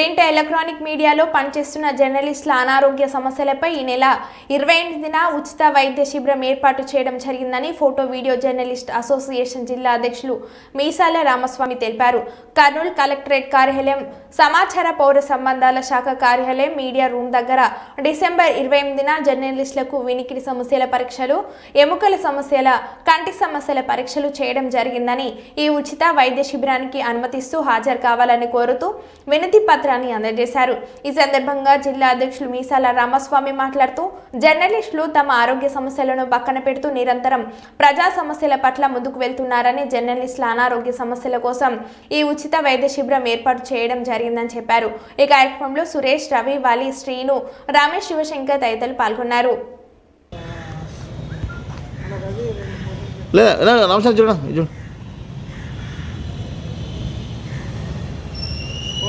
Print electronic మీడియాలో పనిచేస్తున్న జర్నలిస్టుల అనారోగ్య సమస్యలపై ఈ నెల ఇరవై ఎనిమిదిన ఉచిత వైద్య శిబిరం ఏర్పాటు చేయడం జరిగిందని ఫోటో వీడియో జర్నలిస్ట్ అసోసియేషన్ జిల్లా అధ్యక్షులు మీసాల రామస్వామి తెలిపారు. కర్నూలు కలెక్టరేట్ కార్యాలయం సమాచార పౌర సంబంధాల శాఖ కార్యాలయం మీడియా రూమ్ దగ్గర డిసెంబర్ ఇరవై ఎనిమిదిన జర్నలిస్టులకు వినికిడి సమస్యల పరీక్షలు ఎముకల సమస్యల కంటి సమస్యల పరీక్షలు చేయడం జరిగిందని ఈ ఉచిత వైద్య శిబిరానికి అనుమతిస్తూ హాజరు కావాలని కోరుతూ వినతి పత్రాన్ని అందజేశారు. ఈ సందర్భంగా జిల్లా అధ్యక్షులు మీసాల రామస్వామి మాట్లాడుతూ జర్నలిస్టులు తమ ఆరోగ్య సమస్యలను పక్కన పెడుతూ నిరంతరం ప్రజా సమస్యల పట్ల ముందుకు వెళ్తున్నారని జర్నలిస్టుల అనారోగ్య సమస్యల కోసం ఈ ఉచిత వైద్య శిబిరం ఏర్పాటు చేయడం జరిగిందని చెప్పారు. ఈ కార్యక్రమంలో సురేష్ రవి వాలి శ్రీను రమేష్ శివశంకర్ తదితరులు పాల్గొన్నారు.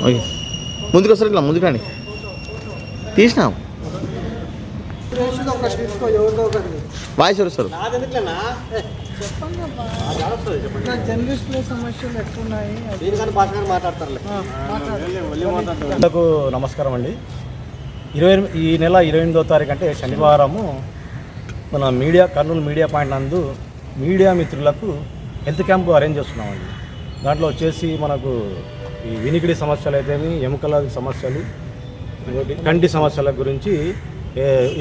ఓకే. ముందుకు వస్తారు ఇట్లా ముందుకు రండి. తీసినాం. వాయిస్ వస్తారు అందరికీ నమస్కారం అండి. ఇరవై ఈ నెల ఇరవై ఎనిమిదో తారీఖు అంటే శనివారము మన మీడియా కర్నూలు మీడియా పాయింట్ నందు మీడియా మిత్రులకు హెల్త్ క్యాంప్ అరేంజ్ చేస్తున్నామండి. దాంట్లో వచ్చేసి మనకు ఈ వినికిడి సమస్యలు అయితేమి ఎముకల సమస్యలు కంటి సమస్యల గురించి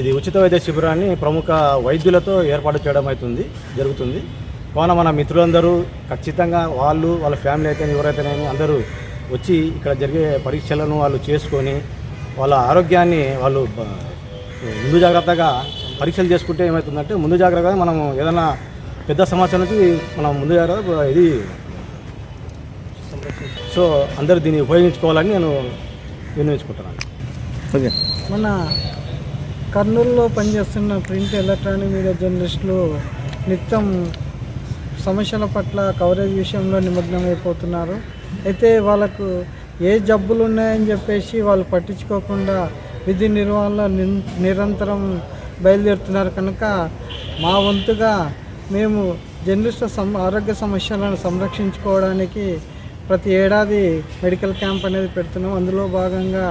ఇది ఉచిత వైద్య శిబిరాన్ని ప్రముఖ వైద్యులతో ఏర్పాటు చేయడం అవుతుంది జరుగుతుంది. కావున మన మిత్రులందరూ ఖచ్చితంగా వాళ్ళు వాళ్ళ ఫ్యామిలీ అయితే ఎవరైతేనేమి అందరూ వచ్చి ఇక్కడ జరిగే పరీక్షలను వాళ్ళు చేసుకొని వాళ్ళ ఆరోగ్యాన్ని వాళ్ళు ముందు జాగ్రత్తగా పరీక్షలు చేసుకుంటే ఏమవుతుందంటే ముందు జాగ్రత్తగా మనం ఏదైనా పెద్ద సమస్య నుంచి మనం ముందు జాగ్రత్త ఇది సో అందరూ దీన్ని ఉపయోగించుకోవాలని నేను వినియోగించుకుంటున్నాను ఓకే. మన కర్నూలులో పనిచేస్తున్న ప్రింట్ ఎలక్ట్రానిక్ మీడియా జర్నలిస్టులు నిత్యం సమస్యల పట్ల కవరేజ్ విషయంలో నిమగ్నమైపోతున్నారు. అయితే వాళ్ళకు ఏ జబ్బులు ఉన్నాయని చెప్పేసి వాళ్ళు పట్టించుకోకుండా విధి నిర్వహణలో నిన్- నిరంతరం బయలుదేరుతున్నారు కనుక మా వంతుగా మేము జర్నలిస్టుల సమ ఆరోగ్య సమస్యలను సంరక్షించుకోవడానికి ప్రతి ఏడాది మెడికల్ క్యాంప్ అనేది పెడుతున్నాం. అందులో భాగంగా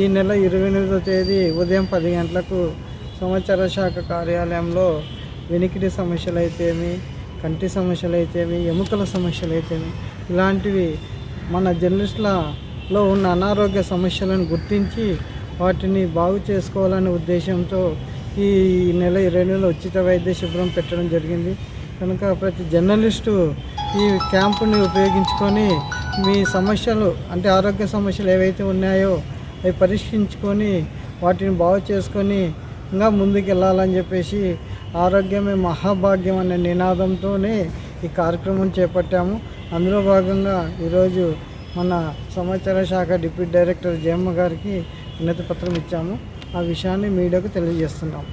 ఈ నెల ఇరవై ఎనిమిదో తేదీ ఉదయం పది గంటలకు సమాచార శాఖ కార్యాలయంలో వెనికిడి సమస్యలు అయితేమి కంటి సమస్యలు అయితేమి ఎముకల సమస్యలు అయితేమి ఇలాంటివి మన జర్నలిస్టులలో ఉన్న అనారోగ్య సమస్యలను గుర్తించి వాటిని బాగు చేసుకోవాలనే ఉద్దేశంతో ఈ నెల ఇరవై నెలల ఉచిత వైద్య శిబిరం పెట్టడం జరిగింది. కనుక ప్రతి జర్నలిస్టు ఈ క్యాంపుని ఉపయోగించుకొని మీ సమస్యలు అంటే ఆరోగ్య సమస్యలు ఏవైతే ఉన్నాయో అవి పరీక్షించుకొని వాటిని బాగు చేసుకొని ఇంకా ముందుకు వెళ్ళాలని చెప్పేసి ఆరోగ్యమే మహాభాగ్యం అనే నినాదంతోనే ఈ కార్యక్రమం చేపట్టాము. అందులో భాగంగా ఈరోజు మన సమాచార శాఖ డిప్యూటీ డైరెక్టర్ జయమ్మ గారికి వినతి పత్రం ఇచ్చాము. ఆ విషయాన్ని మీడియాకు తెలియజేస్తున్నాం.